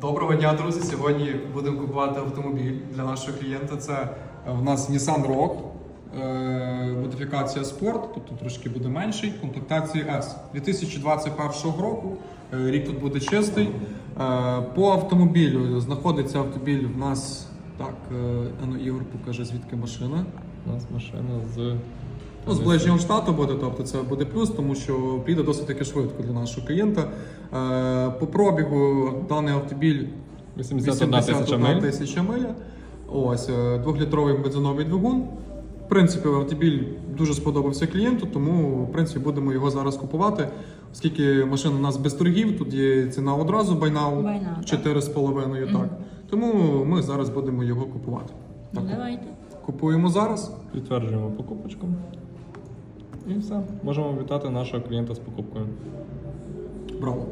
Доброго дня, друзі! Сьогодні будемо купувати автомобіль для нашого клієнта. Це е, в нас Nissan Rogue, е, модифікація Sport, тобто трошки буде менший, комплектації S 2021 року. Е, Рік тут буде чистий. По автомобілю знаходиться автомобіль в нас. Так, Ігор покаже, звідки машина. У нас машина з. Ну, з ближнього штату буде, тобто це буде плюс, тому що піде досить таки швидко для нашого клієнта. Е, По пробігу даний автомобіль 81 тисяча 81 миль. тисяча миля. Ось е, двохлітровий бензиновий двигун. В принципі, автомобіль дуже сподобався клієнту, тому в принципі будемо його зараз купувати. Оскільки машина у нас без торгів, тут є ціна одразу байнау now, так. 4,5. Так. Тому ми зараз будемо його купувати. Так, Давайте. купуємо зараз. Підтверджуємо покупочку. І все. Можемо вітати нашого клієнта з покупкою. Браво!